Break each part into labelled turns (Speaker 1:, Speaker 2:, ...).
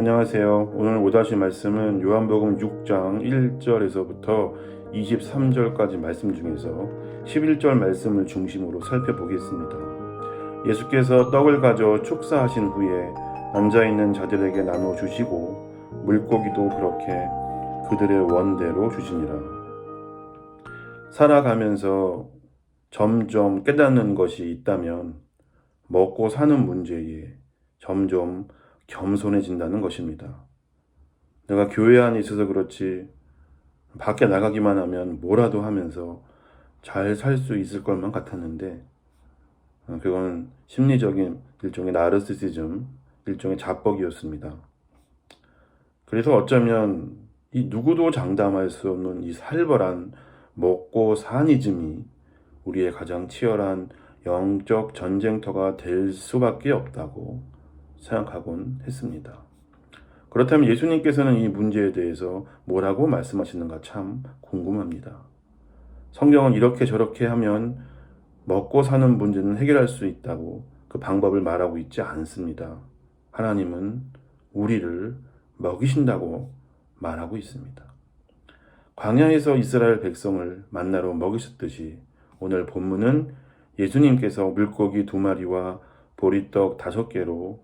Speaker 1: 안녕하세요. 오늘 오다시 말씀은 요한복음 6장 1절에서부터 23절까지 말씀 중에서 11절 말씀을 중심으로 살펴보겠습니다. 예수께서 떡을 가져 축사하신 후에 앉아 있는 자들에게 나눠 주시고 물고기도 그렇게 그들의 원대로 주시니라. 살아가면서 점점 깨닫는 것이 있다면 먹고 사는 문제에 점점 겸손해진다는 것입니다. 내가 교회 안에 있어서 그렇지 밖에 나가기만 하면 뭐라도 하면서 잘 살 수 있을 것만 같았는데 어, 그건 심리적인 일종의 나르시시즘, 일종의 자뻑이었습니다. 그래서 어쩌면 이 누구도 장담할 수 없는 이 살벌한 먹고 사니즘이 우리의 가장 치열한 영적 전쟁터가 될 수밖에 없다고 생각하곤 했습니다. 그렇다면 예수님께서는 이 문제에 대해서 뭐라고 말씀하시는가 참 궁금합니다. 성경은 이렇게 저렇게 하면 먹고 사는 문제는 해결할 수 있다고 그 방법을 말하고 있지 않습니다. 하나님은 우리를 먹이신다고 말하고 있습니다. 광야에서 이스라엘 백성을 만나러 먹이셨듯이 오늘 본문은 예수님께서 물고기 두 마리와 보리떡 다섯 개로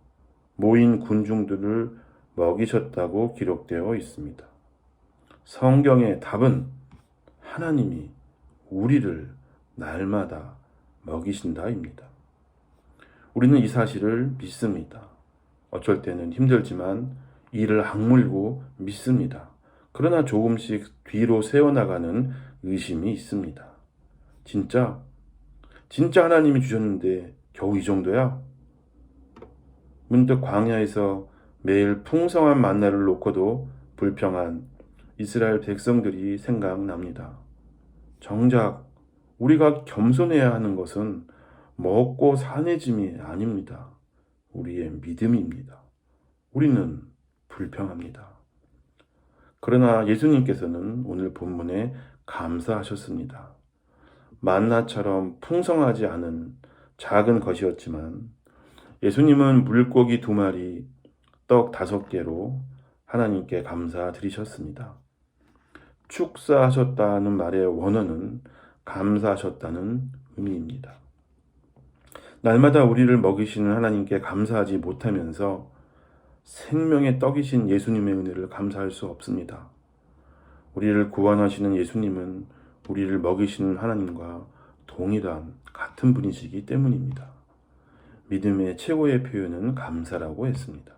Speaker 1: 모인 군중들을 먹이셨다고 기록되어 있습니다. 성경의 답은 하나님이 우리를 날마다 먹이신다입니다. 우리는 이 사실을 믿습니다. 어쩔 때는 힘들지만 이를 악물고 믿습니다. 그러나 조금씩 뒤로 세워나가는 의심이 있습니다. 진짜, 진짜 하나님이 주셨는데 겨우 이 정도야? 문득 광야에서 매일 풍성한 만나를 놓고도 불평한 이스라엘 백성들이 생각납니다. 정작 우리가 겸손해야 하는 것은 먹고 사내짐이 아닙니다. 우리의 믿음입니다. 우리는 불평합니다. 그러나 예수님께서는 오늘 본문에 감사하셨습니다. 만나처럼 풍성하지 않은 작은 것이었지만 예수님은 물고기 두 마리, 떡 다섯 개로 하나님께 감사드리셨습니다. 축사하셨다는 말의 원어는 감사하셨다는 의미입니다. 날마다 우리를 먹이시는 하나님께 감사하지 못하면서 생명의 떡이신 예수님의 은혜를 감사할 수 없습니다. 우리를 구원하시는 예수님은 우리를 먹이시는 하나님과 동일한 같은 분이시기 때문입니다. 믿음의 최고의 표현은 감사라고 했습니다.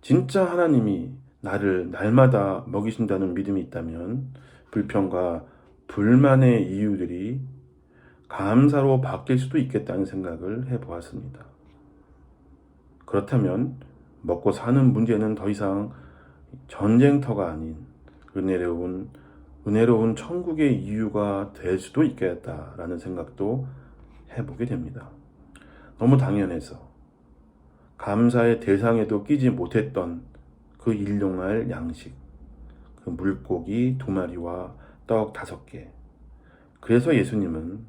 Speaker 1: 진짜 하나님이 나를 날마다 먹이신다는 믿음이 있다면 불평과 불만의 이유들이 감사로 바뀔 수도 있겠다는 생각을 해 보았습니다. 그렇다면 먹고 사는 문제는 더 이상 전쟁터가 아닌 은혜로운 은혜로운 천국의 이유가 될 수도 있겠다라는 생각도 해보게 됩니다. 너무 당연해서 감사의 대상에도 끼지 못했던 그 일용할 양식, 그 물고기 두 마리와 떡 다섯 개. 그래서 예수님은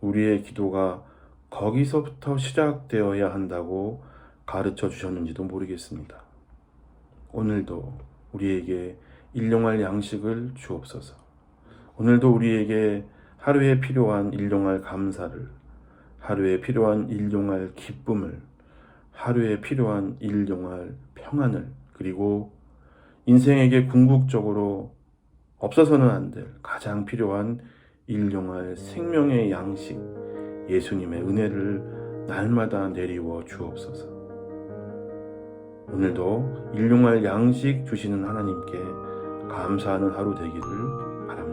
Speaker 1: 우리의 기도가 거기서부터 시작되어야 한다고 가르쳐 주셨는지도 모르겠습니다. 오늘도 우리에게 일용할 양식을 주옵소서. 오늘도 우리에게 하루에 필요한 일용할 감사를, 하루에 필요한 일용할 기쁨을, 하루에 필요한 일용할 평안을, 그리고 인생에게 궁극적으로 없어서는 안 될 가장 필요한 일용할 생명의 양식, 예수님의 은혜를 날마다 내리워 주옵소서. 오늘도 일용할 양식 주시는 하나님께 감사하는 하루 되기를 바랍니다.